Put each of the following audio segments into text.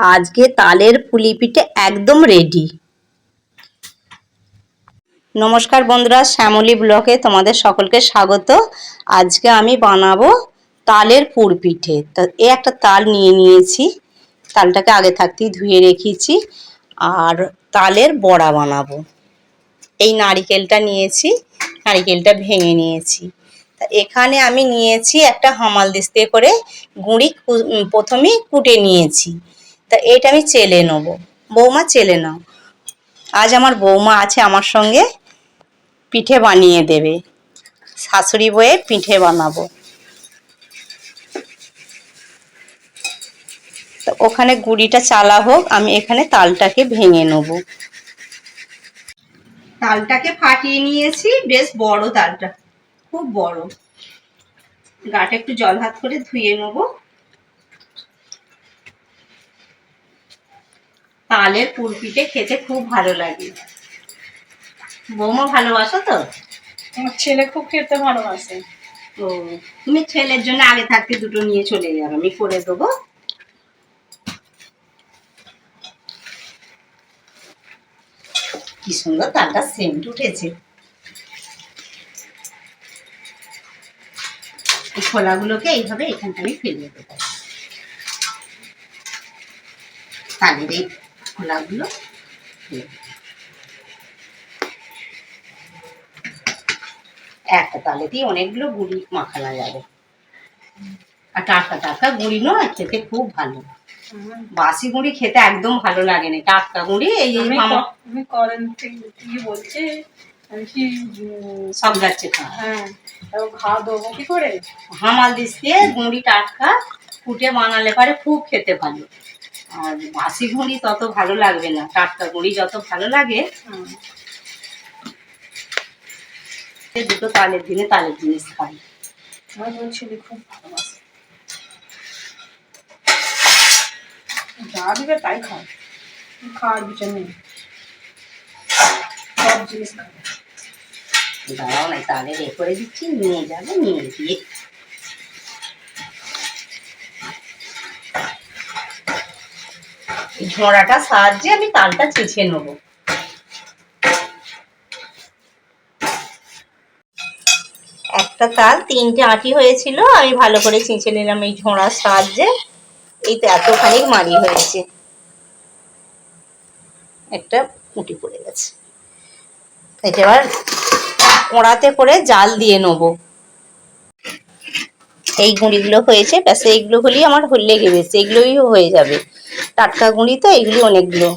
আজকে তালের পুলি পিঠে একদম রেডি নমস্কার বন্ধুরা, শ্যামলী ব্লকে তোমাদের সকলকে স্বাগত। আজকে আমি বানাবো তালের পুর পিঠে। তো এ একটা তাল নিয়ে নিয়েছি। তালটাকে আগে থাকতেই ধুয়ে রেখেছি। আর তালের বড়া বানাবো। এই নারিকেলটা নিয়েছি, নারিকেলটা ভেঙে নিয়েছি। তা এখানে আমি নিয়েছি একটা হামাল দিস্তে করে গুঁড়ি প্রথমেই কুটে নিয়েছি। তা এটা আমি চেলে নেব। বৌমা, চেলে নাও। আজ আমার বৌমা আছে আমার সঙ্গে, পিঠে বানিয়ে দেবে। শাশুড়ি বয়ে পিঠে বানাবো। তো ওখানে গুড়িটা চালা হোক, আমি এখানে তালটাকে ভেঙে নেব। তালটাকে ফাটিয়ে নিয়েছি, বেশ বড় তালটা, খুব বড়। গাটা একটু জল হাত করে ধুয়ে নেব। তালের পুরপিঠে খেতে খুব ভালো লাগে। বৌমা ভালোবাসো তো? আমার ছেলে খুব খেতে ভালোবাসে। তো তুমি ছেলের জন্য আগে থাকতে দুটো নিয়ে চলে যাবে আমি করে দেবো। কি সুন্দর তালটা সেন্ট উঠেছে। এই খোলাগুলোকে এইভাবে এখানটা আমি ফেলে দেবো। তালের এই দেবো। একটা তালেতেই অনেকগুলো গুড়ি মাখানো যাবে। আর টাটকা টাটকা গুড়ি নয় খেতে খুব ভালো। বাসি গুঁড়ি খেতে একদম ভালো লাগে না টাটকা গুঁড়ি এই আমি করেন বলছে? আমি কি সব যাচ্ছে হ্যাঁ ঘা দেবো কি করে? হামাল দিস দিয়ে গুঁড়ি টাটকা ফুটে বানালে পারে খুব খেতে ভালো। আর বাসি গুঁড়ি তত ভালো লাগবে না টাটকা গুঁড়ি যত ভালো লাগে। দুটো তালের দিনে তালের জিনিস খাই। আমার দুই ছেলে খুব ভালোবাসে। যা দিবে তাই খাও। খাওয়ার বিচার নেই। সব জিনিস খাবে। দাঁড়াও না তালের এ করে দিচ্ছি নিয়ে যাবে নিয়ে গিয়ে ঝোড়াটা সাহায্যে আমি তালটা চেঁচে নেব। একটা তাল, তিনটে আটি হয়েছিল, আমি ভালো করে চেঁচে নিলাম এই ঝোড়ার সাহায্যে। এই তো এতখানি মারি হয়েছে। একটা উটি পড়ে গেছে। এটা এবার ওড়াতে করে জাল দিয়ে নেব। এই গুঁড়িগুলো হয়েছে, ব্যাস, এইগুলো হলেই আমার হল লেগে গেছে এগুলোই হয়ে যাবে। টাটকা গুঁড়ি তো, এগুলি অনেকগুলো।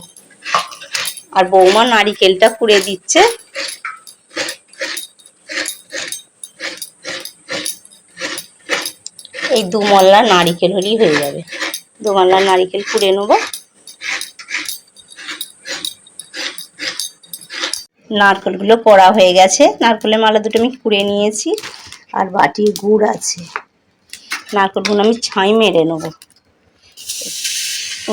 আর বৌমা নারিকেলটা কুড়ে দিচ্ছে। এই দু মল্লা নারিকেল হলেই হয়ে যাবে। দু মল্লা নারিকেল কুড়ে নেব। নারকেলগুলো পড়া হয়ে গেছে। নারকেলের মালা দুটো আমি কুড়ে নিয়েছি। আর বাটি গুড় আছে। নারকেলগুলো আমি ছাই মেরে নেব।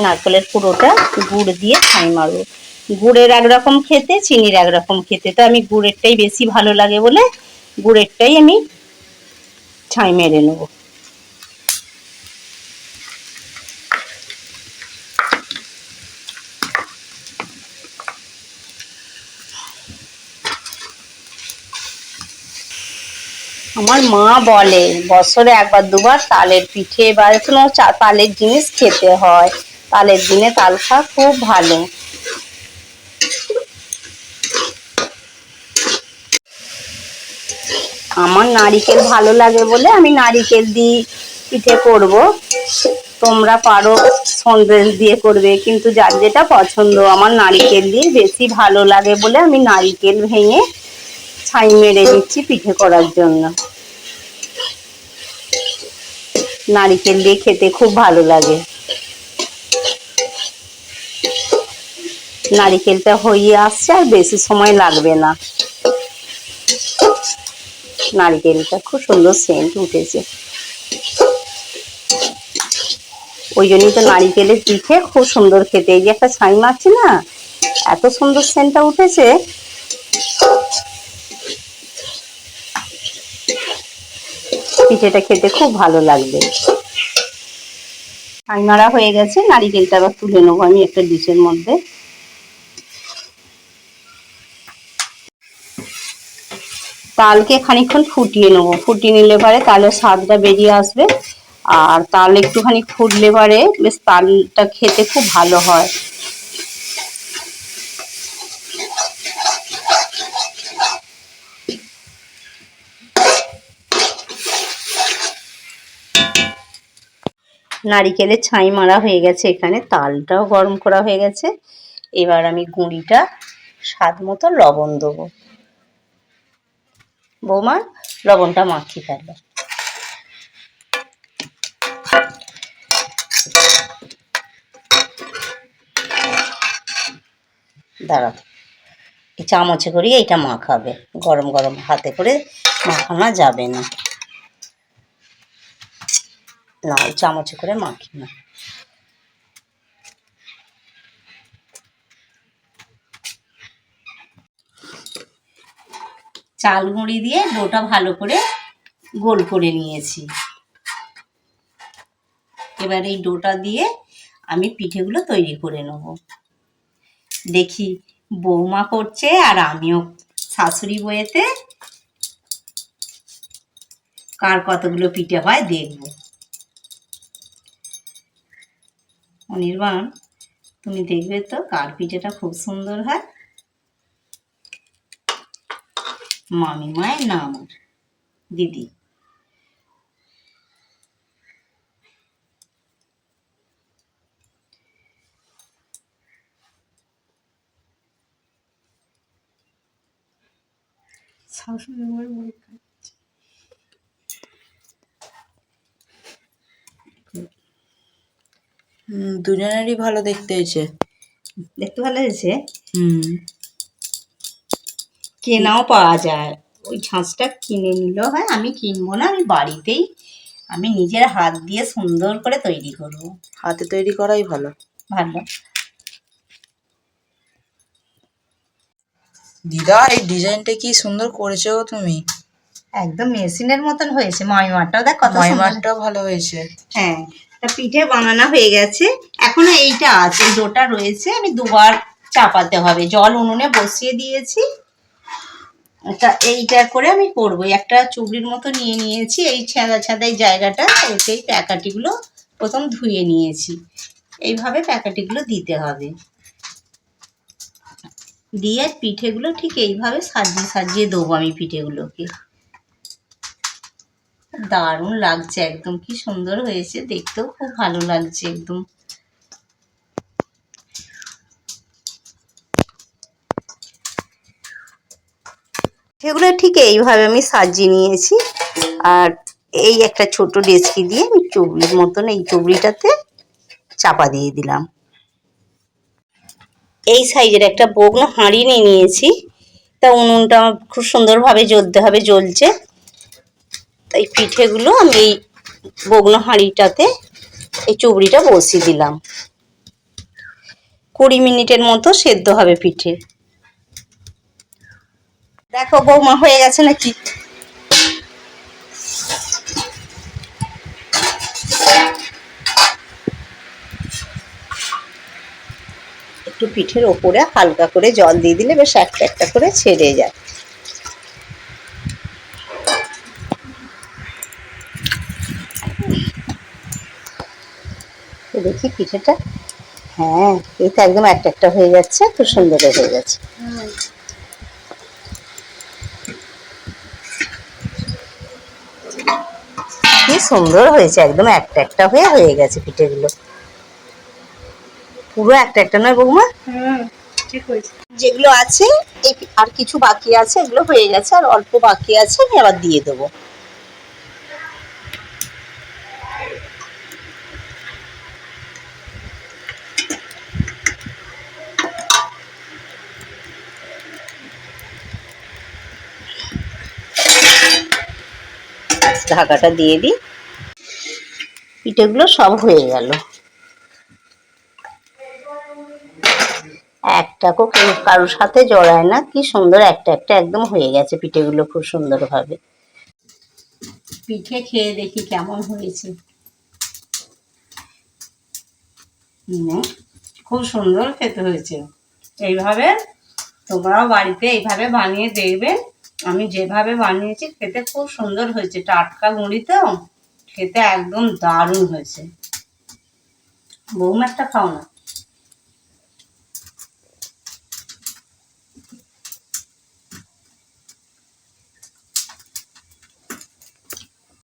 নারকেলের পুরোটা গুড় দিয়ে ছাই মারবো। গুড়ের একরকম খেতে, চিনির একরকম খেতে। তো আমি গুড়েরটাই বেশি ভালো লাগে বলে গুড়েরটাই আমি ছাই মেরে নেব। আমার মা বলে, বছরে একবার, দুবার তালের পিঠে বা কোনো তালের জিনিস খেতে হয়। তালের দিনে তাল খাওয়া খুব ভালো। আমার নারিকেল ভালো লাগে বলে আমি নারিকেল দিয়ে পিঠে করব। তোমরা পারো সন্দেশ দিয়ে করবে, কিন্তু যার যেটা পছন্দ। আমার নারিকেল দিয়ে বেশি ভালো লাগে বলে আমি নারিকেল ভেঙে ছাই মেরে দিচ্ছি পিঠে করার জন্য। নারিকেল দিয়ে খেতে খুব ভালো লাগে। নারিকেলটা হয়ে আসছে আর বেশি সময় লাগবে না। নারিকেলটা খুব সুন্দর সেন্ট উঠেছে। ওই জন্যই তো নারিকেলের পিঠে খুব সুন্দর খেতে। এই যে একটা ছাই মারছে না, এত সুন্দর সেন্টটা উঠেছে। পিঠেটা খেতে খুব ভালো লাগবে। আইনারা হয়ে গেছে নারিকেলটা আবার তুলে নেব আমি একটা ডিশের মধ্যে। তালকে খানিকক্ষণ ফুটিয়ে নেব। ফুটিয়ে নিলে পরে তালের স্বাদটা বেরিয়ে আসবে। আর তাল একটুখানি ফুটলে পরে বেশ তালটা খেতে খুব ভালো হয়। নারিকেলের ছাই মারা হয়ে গেছে এখানে, তালটাও গরম করা হয়ে গেছে। এবার আমি গুঁড়িটা স্বাদ মতো লবণ দেবো। বৌমা লবণটা মাখিয়ে ফেলো দাঁড়াও। এই চামচে করে এইটা মাখাবে। গরম গরম হাতে করে মাখানো যাবে না। না চামচে করে মাখি না চাল গুঁড়ি দিয়ে ডোটা ভালো করে গোল করে নিয়েছি। এবার এই ডোটা দিয়ে আমি পিঠেগুলো তৈরি করে নেব। দেখি বৌমা করছে আর আমিও শাশুড়ি বইয়েতে কার কতগুলো পিঠে হয় দেখব। অনির্বাণ, তুমি দেখবে তো কার পিঠেটা খুব সুন্দর হয়। মামি মায়ের না আমার দিদি। শাশুড়ি আমার দুজনেরই ভালো দেখতে হয়েছে। দেখতে ভালো হয়েছে? হুম। কেনাও পাওয়া যায়। ওই ছাঁচটা কিনে নিলেও হয় আমি কিনবো না আমি বাড়িতেই আমি নিজের হাত দিয়ে সুন্দর করে তৈরি করব। হাতে তৈরি করাই ভালো। ভালো। দিদা এই ডিজাইনটা কি সুন্দর করেছ তুমি? একদম মেশিনের মতন হয়েছে মাইমারটাও দেখ কত। মাইমারটাও ভালো হয়েছে। হ্যাঁ তা পিঠে বানানো হয়ে গেছে। এখনও এইটা আছে ডোটা রয়েছে আমি দুবার চাপাতে হবে। জল উনুনে বসিয়ে দিয়েছি। তা এইটা করে আমি করব। একটা চুবড়ির মতো নিয়ে নিয়েছি। এই ছেঁদা ছেঁদা এই জায়গাটা এতে এই প্যাকাটিগুলো প্রথম ধুয়ে নিয়েছি। এইভাবে প্যাকাটিগুলো দিতে হবে। দিয়ে পিঠেগুলো ঠিক এইভাবে সাজিয়ে সাজিয়ে দেবো আমি পিঠেগুলোকে। দারুণ লাগছে একদম। কি সুন্দর হয়েছে। দেখতেও খুব ভালো লাগছে একদম। সেগুলো ঠিক এইভাবে আমি সাজিয়ে নিয়েছি। আর এই একটা ছোট ডেচকি দিয়ে আমি চুবড়ির মতন এই চুবড়িটাতে চাপা দিয়ে দিলাম। এই সাইজের একটা বগ্ন হাঁড়ি নিয়ে নিয়েছি। তা উনুনটা আমার খুব সুন্দরভাবে জ্বলতে হবে, জ্বলছে। তাই পিঠেগুলো আমি এই বগ্ন হাঁড়িটাতে এই চুবড়িটা বসিয়ে দিলাম। কুড়ি মিনিটের মতো সেদ্ধ হবে পিঠে। দেখো বৌমা হয়ে গেছে নাকি? একটু পিঠের ওপরে হালকা করে জল দিয়ে দিলে বেশ একটা একটা করে ছেড়ে যায়। দেখি পিঠেটা। হ্যাঁ এই তো একদম একটা একটা হয়ে যাচ্ছে, খুব সুন্দর হয়ে গেছে। সুন্দর হয়েছে একদম একটা একটা হয়ে হয়ে গেছে পিঠেগুলো। পুরো একটা একটা নয় বৌমা? হুম যেগুলো আছে এই আর কিছু বাকি আছে এগুলো হয়ে গেছে আর অল্প বাকি আছে আমি আবার দিয়ে দেবো। ঢাকাটা দিয়ে দিই। পিঠেগুলো সব হয়ে গেল। কেউ কারোর সাথে জড়ায় না, কি সুন্দর একটা একটা একদম হয়ে গেছে পিঠেগুলো খুব সুন্দরভাবে। পিঠে খেয়ে দেখি কেমন হয়েছে। খুব সুন্দর খেতে হয়েছে। এইভাবে তোমরাও বাড়িতে এইভাবে বানিয়ে দেখবে। আমি যেভাবে বানিয়েছি, খেতে খুব সুন্দর হয়েছে। টাটকা গুঁড়ি তো, খেতে একদম দারুণ হয়েছে। বৌমা একটা খাও না।